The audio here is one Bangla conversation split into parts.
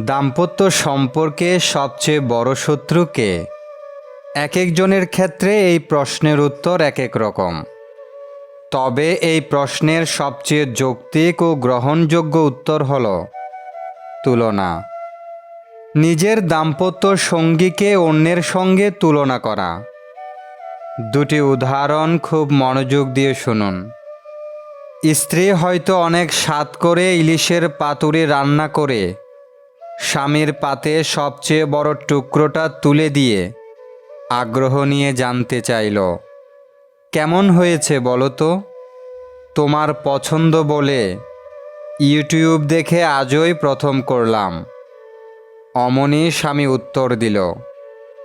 দাম্পত্য সম্পর্কে সবচেয়ে বড় শত্রুকে এক একজনের ক্ষেত্রে এই প্রশ্নের উত্তর এক এক রকম। তবে এই প্রশ্নের সবচেয়ে যৌক্তিক ও গ্রহণযোগ্য উত্তর হল তুলনা। নিজের দাম্পত্য সঙ্গীকে অন্যের সঙ্গে তুলনা করা। দুটি উদাহরণ খুব মনোযোগ দিয়ে শুনুন। স্ত্রী হয়তো অনেক স্বাদ করে ইলিশের পাতুরি রান্না করে স্বামীর পাতে সবচেয়ে বড় টুকরোটা তুলে দিয়ে আগ্রহ নিয়ে জানতে চাইল, কেমন হয়েছে বলো তো? তোমার পছন্দ বলে ইউটিউব দেখে আজই প্রথম করলাম। অমনি স্বামী উত্তর দিল,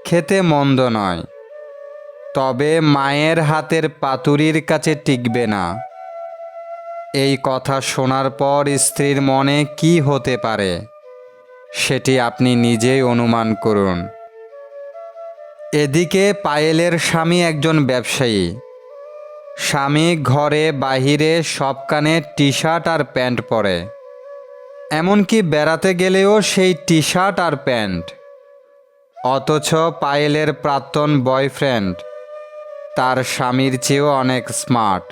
খেতে মন্দ নয়। তবে মায়ের হাতের পাতুরির কাছে টিকবে না। এই কথা শোনার পর স্ত্রীর মনে কি হতে পারে? সেটি আপনি নিজেই অনুমান করুন। এদিকে পায়েলের স্বামী একজন ব্যবসায়ী। স্বামী ঘরে, বাহিরে সবখানে টি শার্ট আর প্যান্ট পরে। এমনকি বেড়াতে গেলেও সেই টি শার্ট আর প্যান্ট। অথচ পায়েলের প্রাক্তন বয়ফ্রেন্ড, তার স্বামীর চেয়েও অনেক স্মার্ট।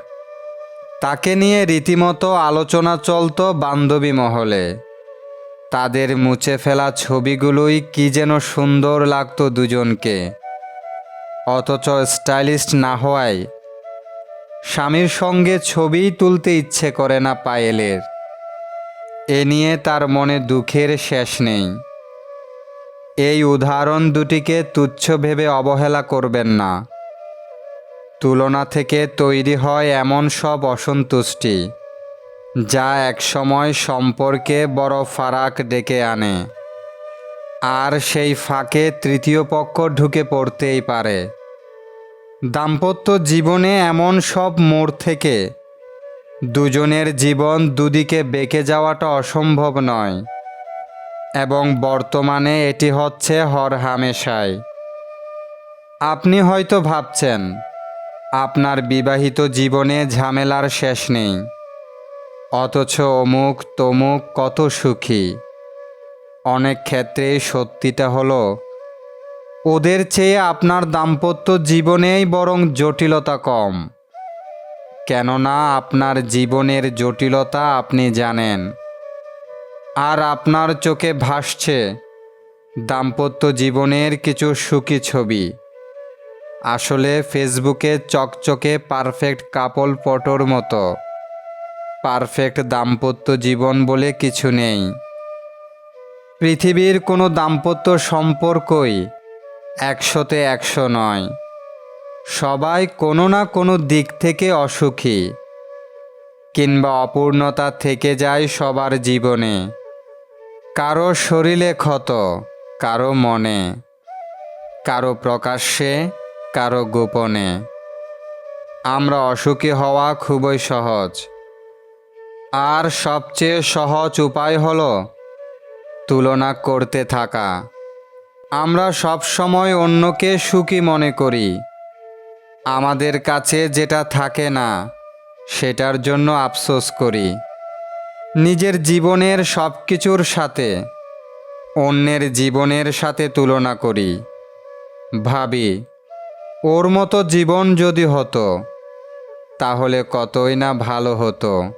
তাকে নিয়ে রীতিমতো আলোচনা চলত বান্ধবী মহলে। তাদের মুছে ফেলা ছবিগুলোই কি যেন সুন্দর লাগতো দুজনকে। অথচ স্টাইলিস্ট না হওয়ায় স্বামীর সঙ্গে ছবি তুলতে ইচ্ছে করে না পায়েলের। এ নিয়ে তার মনে দুঃখের শেষ নেই। এই উদাহরণ দুটিকে তুচ্ছ ভেবে অবহেলা করবেন না। তুলনা থেকে তৈরি হয় এমন সব অসন্তুষ্টি। যা একসময় সম্পর্কে বড় ফারাক ডেকে আনে। আর সেই ফাঁকে তৃতীয় পক্ষ ঢুকে পড়তেই পারে। দাম্পত্য জীবনে এমন সব মোড় থেকে দুজনের জীবন দুদিকে বেঁকে যাওয়াটা অসম্ভব নয়। এবং বর্তমানে এটি হচ্ছে হর হামেশায় আপনি হয়তো ভাবছেন, আপনার বিবাহিত জীবনে ঝামেলার শেষ নেই। অথচ অমুক তমুক কত সুখী। অনেক ক্ষেত্রে সত্যিটা হলো, ওদের চেয়ে আপনার দাম্পত্য জীবনেই বরং জটিলতা কম। কেননা আপনার জীবনের জটিলতা আপনি জানেন, আর আপনার চোখে ভাসছে দাম্পত্য জীবনের কিছু সুখী ছবি। আসলে ফেসবুকে চকচকে পারফেক্ট কাপল ফটোর মতো। পারফেক্ট দাম্পত্য জীবন বলে কিছু নেই। পৃথিবীর কোনো দাম্পত্য সম্পর্কই একশোতে একশো নয়। সবাই কোনো না কোনো দিক থেকে অসুখী, কিংবা অপূর্ণতা থেকে যায় সবার জীবনে। কারও শরীরে ক্ষত, কারও মনে, কারও প্রকাশ্যে, কারও গোপনে। আমরা অসুখী হওয়া খুবই সহজ। আর সবচেয়ে সহজ উপায় হলো তুলনা করতে থাকা। আমরা সব সময় অন্যকে সুখী মনে করি। আমাদের কাছে যেটা থাকে না, সেটার জন্য আফসোস করি। নিজের জীবনের সব কিছুর সাথে, অন্যের জীবনের সাথে তুলনা করি। ভাবি, ওর মতো জীবন যদি হতো, তাহলে কতই না ভালো হতো।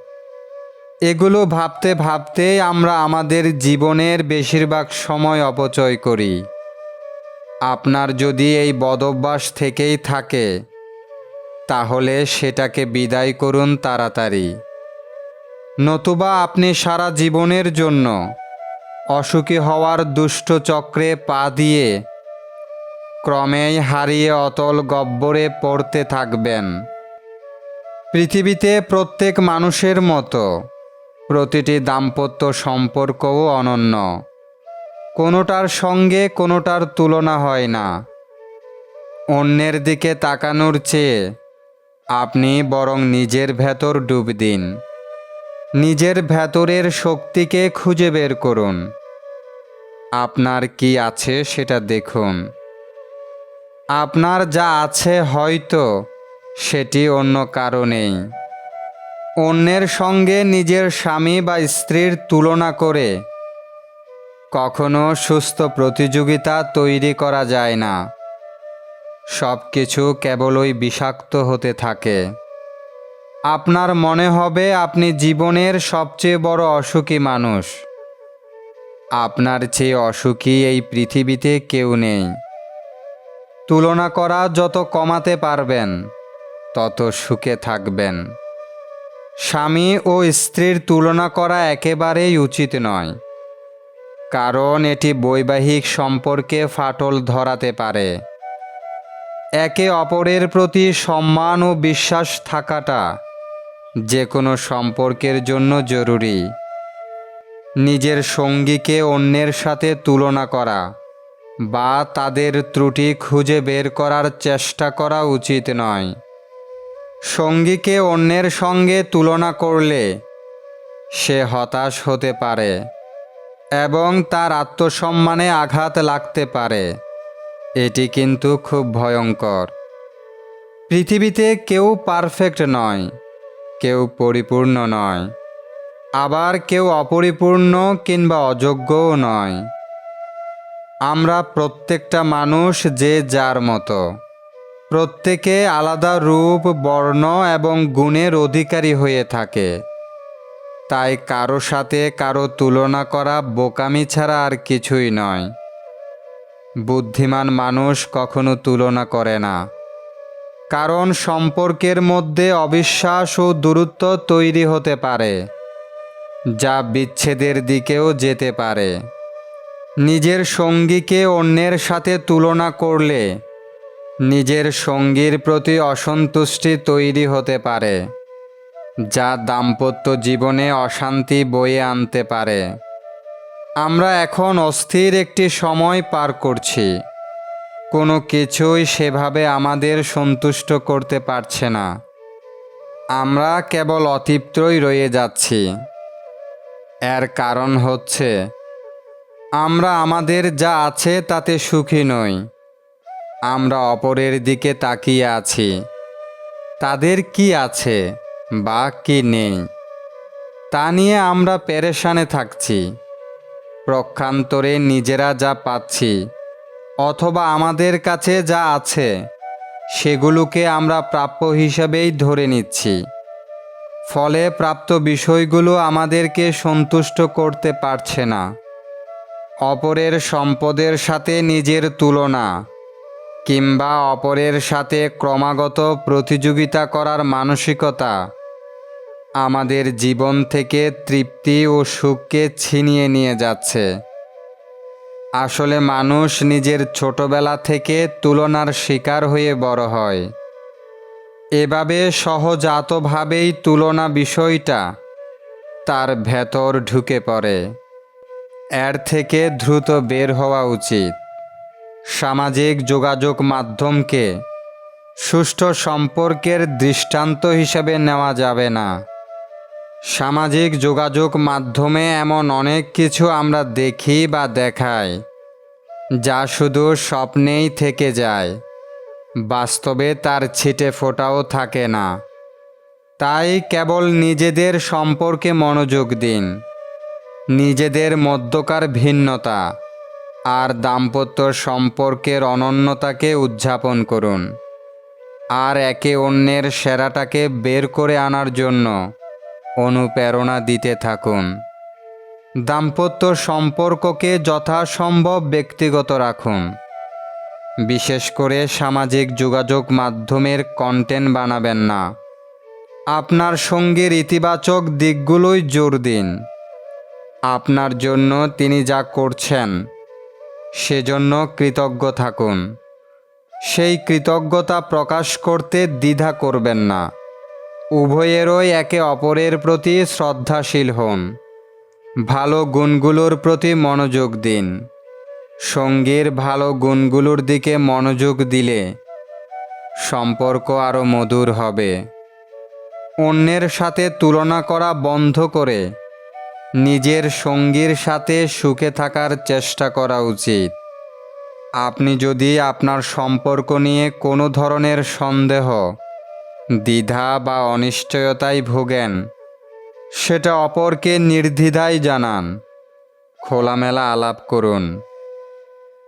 এগুলো ভাবতে ভাবতে আমরা আমাদের জীবনের বেশিরভাগ সময় অপচয় করি। আপনার যদি এই বদভ্যাস থেকেই থাকে, তাহলে সেটাকে বিদায় করুন তাড়াতাড়ি। নতুবা আপনি সারা জীবনের জন্য অসুখী হওয়ার দুষ্ট চক্রে পা দিয়ে ক্রমেই হারিয়ে অতল গব্বরে পড়তে থাকবেন। পৃথিবীতে প্রত্যেক মানুষের মতো প্রতিটি দাম্পত্য সম্পর্কও অনন্য। কোনোটার সঙ্গে কোনোটার তুলনা হয় না। অন্যের দিকে তাকানোর চেয়ে আপনি বরং নিজের ভেতর ডুব দিন। নিজের ভেতরের শক্তিকে খুঁজে বের করুন। আপনার কি আছে সেটা দেখুন। আপনার যা আছে হয়তো সেটি অন্য কারণেই অন্যের সঙ্গে নিজের স্বামী বা স্ত্রীর তুলনা করে। কখনো সুস্থ প্রতিযোগিতা তৈরি করা যায় না। সব কিছু কেবলই বিষাক্ত হতে থাকে। আপনার মনে হবে আপনি জীবনের সবচেয়ে বড় অসুখী মানুষ। আপনার চেয়ে অসুখী এই পৃথিবীতে কেউ নেই। তুলনা করা যত কমাতে পারবেন, তত সুখে থাকবেন। স্বামী ও স্ত্রীর তুলনা করা একেবারেই উচিত নয়, কারণ এটি বৈবাহিক সম্পর্কে ফাটল ধরাতে পারে। একে অপরের প্রতি সম্মান ও বিশ্বাস থাকাটা যে কোনো সম্পর্কের জন্য জরুরি। নিজের সঙ্গীকে অন্যের সাথে তুলনা করা বা তাদের ত্রুটি খুঁজে বের করার চেষ্টা করা উচিত নয়। সঙ্গীকে অন্যের সঙ্গে তুলনা করলে সে হতাশ হতে পারে এবং তার আত্মসম্মানে আঘাত লাগতে পারে। এটি কিন্তু খুব ভয়ঙ্কর। পৃথিবীতে কেউ পারফেক্ট নয়, কেউ পরিপূর্ণ নয়, আবার কেউ অপরিপূর্ণ কিংবা অযোগ্যও নয়। আমরা প্রত্যেকটা মানুষ যে যার মতো। প্রত্যেকে আলাদা রূপ, বর্ণ এবং গুণের অধিকারী হয়ে থাকে। তাই কারও সাথে কারও তুলনা করা বোকামি ছাড়া আর কিছুই নয়। বুদ্ধিমান মানুষ কখনো তুলনা করে না। কারণ সম্পর্কের মধ্যে অবিশ্বাস ও দূরত্ব তৈরি হতে পারে, যা বিচ্ছেদের দিকেও যেতে পারে। নিজের সঙ্গীকে অন্যের সাথে তুলনা করলে নিজের সঙ্গীর প্রতি অসন্তুষ্টি তৈরি হতে পারে, যা দাম্পত্য জীবনে অশান্তি বয়ে আনতে পারে। আমরা এখন অস্থির একটি সময় পার করছি। কোনো কিছুই সেভাবে আমাদের সন্তুষ্ট করতে পারছে না। আমরা কেবল অতৃপ্তই রয়ে যাচ্ছি। এর কারণ হচ্ছে, আমরা আমাদের যা আছে তাতে সুখী নই। আমরা অপরের দিকে তাকিয়ে আছি। তাদের কি আছে বা কি নেই? তা নিয়ে আমরা পেরেশানে থাকছি। প্রক্ষান্তরে নিজেরা যা পাচ্ছি অথবা আমাদের কাছে যা আছে, সেগুলোকে আমরা প্রাপ্য হিসেবেই ধরে নিচ্ছি। ফলে প্রাপ্ত বিষয়গুলো আমাদেরকে সন্তুষ্ট করতে পারছে না। অপরের সম্পদের সাথে নিজের তুলনা। কিংবা অপরের সাথে ক্রমাগত প্রতিযোগিতা করার মানসিকতা। আমাদের জীবন থেকে তৃপ্তি ও সুখকে ছিনিয়ে নিয়ে যাচ্ছে। আসলে মানুষ নিজের ছোটবেলা থেকে তুলনার শিকার হয়ে বড় হয়। এভাবে সহজাতভাবেই তুলনা বিষয়টা তার ভেতর ঢুকে পড়ে। এর থেকে দ্রুত বের হওয়া উচিত। সামাজিক যোগাযোগ মাধ্যমকে সুষ্ঠু সম্পর্কের দৃষ্টান্ত হিসেবে নেওয়া যাবে না। সামাজিক যোগাযোগ মাধ্যমে এমন অনেক কিছু আমরা দেখি বা দেখাই, যা শুধু স্বপ্নেই থেকে যায়, বাস্তবে তার ছিটে ফোটাও থাকে না। তাই কেবল নিজেদের সম্পর্কে মনোযোগ দিন, নিজেদের মধ্যকার ভিন্নতা আর দাম্পত্য সম্পর্কের অনন্যতাকে উদযাপন করুন। আর একে অন্যের সেরাটাকে বের করে আনার জন্য অনুপ্রেরণা দিতে থাকুন। দাম্পত্য সম্পর্ককে যথাসম্ভব ব্যক্তিগত রাখুন। বিশেষ করে সামাজিক যোগাযোগ মাধ্যমের কন্টেন্ট বানাবেন না। আপনার সঙ্গীর ইতিবাচক দিকগুলোই জোর দিন। আপনার জন্য তিনি যা করছেন সেজন্য কৃতজ্ঞ থাকুন। সেই কৃতজ্ঞতা প্রকাশ করতে দ্বিধা করবেন না। উভয়েরই একে অপরের প্রতি শ্রদ্ধাশীল হন। ভালো গুণগুলোর প্রতি মনোযোগ দিন। সঙ্গীর ভালো গুণগুলোর দিকে মনোযোগ দিলে সম্পর্ক আরও মধুর হবে। অন্যের সাথে তুলনা করা বন্ধ করে নিজের সঙ্গীর সাথে সুখে থাকার চেষ্টা করা উচিত। আপনি যদি আপনার সম্পর্ক নিয়ে কোনো ধরনের সন্দেহ, দ্বিধা বা অনিশ্চয়তায় ভোগেন, সেটা অপরকে নির্দ্বিধায় জানান। খোলামেলা আলাপ করুন।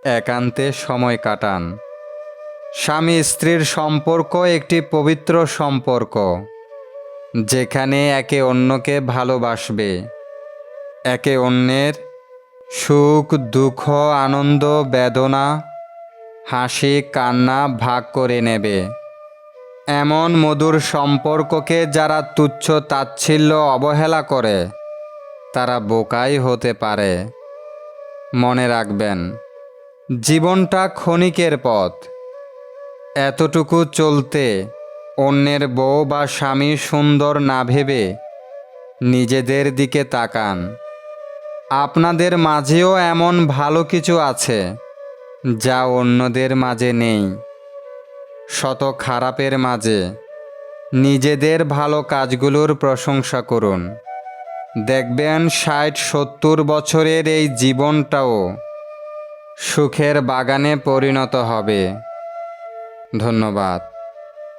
একান্তে সময় কাটান। স্বামী স্ত্রীর সম্পর্ক একটি পবিত্র সম্পর্ক, যেখানে একে অন্যকে ভালোবাসবে। একে অন্যের সুখ, দুঃখ, আনন্দ, বেদনা, হাসি, কান্না ভাগ করে নেবে। এমন মধুর সম্পর্ককে যারা তুচ্ছ তাচ্ছিল্য অবহেলা করে, তারা বোকাই হতে পারে। মনে রাখবেন, জীবনটা ক্ষণিকের পথ। এতটুকু চলতে অন্যের বউ বা স্বামী সুন্দর না ভেবে নিজেদের দিকে তাকান। আপনাদের মাঝেও এমন ভালো কিছু আছে, যা অন্যদের মাঝে নেই। শত খারাপের মাঝে নিজেদের ভালো কাজগুলোর প্রশংসা করুন। দেখবেন ষাট সত্তর বছরের এই জীবনটাও সুখের বাগানে পরিণত হবে। ধন্যবাদ।